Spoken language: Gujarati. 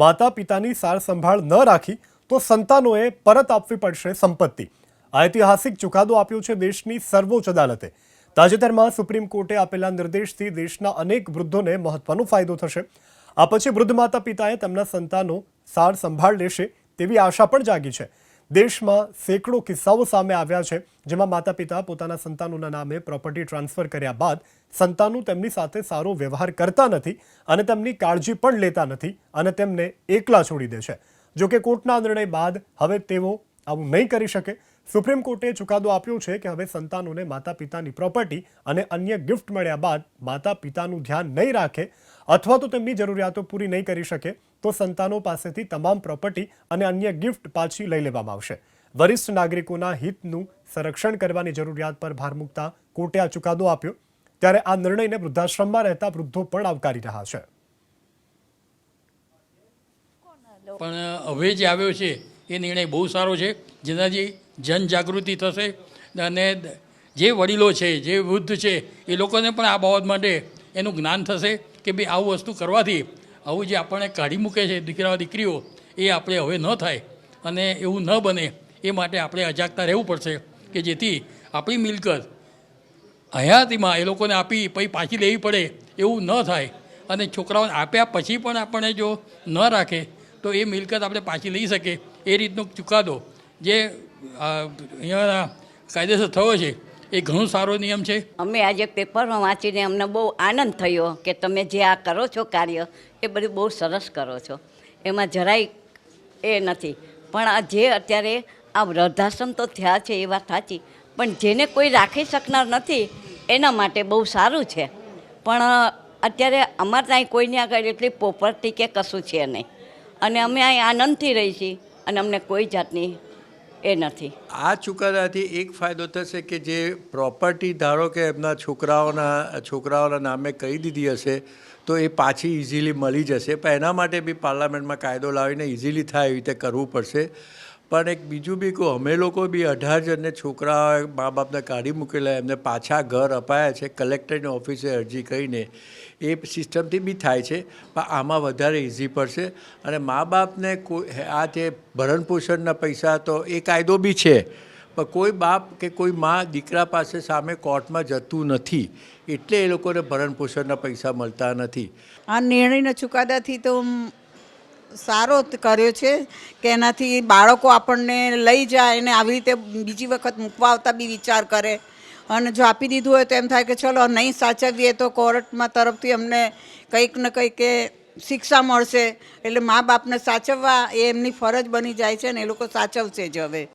માતા પિતાની સાર સંભાળ ન રાખી તો સંતાનોએ પરત આપવી પડશે સંપત્તિ. આ ઐતિહાસિક ચુકાદો આપ્યો છે દેશની સર્વોચ્ચ અદાલતે. તાજેતરમાં સુપ્રીમ કોર્ટે આપેલા નિર્દેશથી દેશના અનેક વૃદ્ધોને મહત્વનો ફાયદો થશે. આ પછી વૃદ્ધ માતા પિતાએ તેમના સંતાનો સાર સંભાળ લેશે તેવી આશા પણ જાગી છે. દેશમાં સેંકડો કિસ્સાઓ સામે આવ્યા છે, જેમાં માતા પિતા પોતાના સંતાનોના નામે પ્રોપર્ટી ટ્રાન્સફર કર્યા બાદ સંતાનો તેમની સાથે સારો વ્યવહાર કરતા નથી અને તેમની કાળજી પણ લેતા નથી અને તેમને એકલા છોડી દે છે. જોકે કોર્ટના નિર્ણય બાદ હવે તેઓ આવું નહીં કરી શકે. સુપ્રીમ કોર્ટે ચુકાદો આપ્યો છે કે હવે સંતાનોને માતા પિતાની પ્રોપર્ટી અને અન્ય ગિફ્ટ મળ્યા બાદ માતા પિતાનું ધ્યાન નહીં રાખે અથવા તો તેમની જરૂરિયાતો પૂરી નહીં કરી શકે, તો સંતાનો પાસેથી તમામ પ્રોપર્ટી અને અન્ય ગિફ્ટ પાછી લઈ લેવામાં આવશે. વરિષ્ઠ નાગરિકોના હિતનું સંરક્ષણ કરવાની જરૂરિયાત પર ભાર મૂકતા કોર્ટે આ ચુકાદો આપ્યો. ત્યારે આ નિર્ણયને વૃદ્ધાશ્રમમાં રહેતા વૃદ્ધો પણ આવકારી રહ્યા છે. પણ હવે જે આવ્યો છે એ નિર્ણય બહુ સારો છે, જેનાથી જનજાગૃતિ થશે અને જે વડીલો છે, જે વૃદ્ધ છે, એ લોકોને પણ આ બાબત માટે એનું જ્ઞાન થશે કે ભાઈ આવું વસ્તુ કરવાથી આવું જે આપણને કાઢી મૂકે છે દીકરા, દીકરીઓ, એ આપણે હવે ન થાય અને એવું ન બને એ માટે આપણે અજાગતા રહેવું પડશે કે જેથી આપણી મિલકત હયાતીમાં એ લોકોને આપી, પછી પાછી લેવી પડે એવું ન થાય અને છોકરાઓને આપ્યા પછી પણ આપણને જો ન રાખે તો એ મિલકત આપણે પાછી લઈ શકીએ એ રીતનો ચુકાદો જે અહીંયાના કાયદેસર થયો છે, એ ઘણો સારો નિયમ છે. અમે આજે પેપરમાં વાંચીને અમને બહુ આનંદ થયો કે તમે જે આ કરો છો કાર્ય, એ બધું બહુ સરસ કરો છો. એમાં જરાય એ નથી. પણ આ જે અત્યારે આ વૃદ્ધાશ્રમ તો થયા છે, એ વાત સાચી. પણ જેને કોઈ રાખી શકનાર નથી, એના માટે બહુ સારું છે. પણ અત્યારે અમારે ત્યાં કોઈની આગળ એટલી પ્રોપર્ટી કે કશું છે નહીં. અને અમે અહીં આનંદથી રહી છીએ. અને અમને કોઈ જાતની એ નથી. આ ચુકાદાથી એક ફાયદો થશે કે જે પ્રોપર્ટી ધારો કે એમના છોકરાઓના છોકરાઓના નામે કહી દીધી હશે, તો એ પાછી ઇઝીલી મળી જશે. પણ એના માટે બી પાર્લામેન્ટમાં કાયદો લાવીને ઇઝીલી થાય એવી રીતે કરવું પડશે. પણ એક બીજું બી કહું, અમે લોકો બી અઢાર જણને છોકરા મા બાપને કાઢી મૂકેલા, એમને પાછા ઘર અપાયા છે, કલેક્ટરની ઓફિસે અરજી કરીને. એ સિસ્ટમથી બી થાય છે, પણ આમાં વધારે ઇઝી પડશે. અને મા બાપને કોઈ આ જે ભરણપોષણના પૈસા તો એ કાયદો બી છે, પણ કોઈ બાપ કે કોઈ મા દીકરા પાસે સામે કોર્ટમાં જતું નથી, એટલે એ લોકોને ભરણપોષણના પૈસા મળતા નથી. આ નિર્ણયના ચુકાદાથી તો સારો કર્યો છે કે એનાથી બાળકો આપણને લઈ જાય અને આવી રીતે બીજી વખત મૂકવા આવતા બી વિચાર કરે. અને જો આપી દીધું હોય તો એમ થાય કે ચલો નહીં સાચવીએ તો કોર્ટમાં તરફથી અમને કંઈક ને કંઈક શિક્ષા મળશે. એટલે મા બાપને સાચવવા એ એમની ફરજ બની જાય છે ને એ લોકો સાચવશે જ હવે.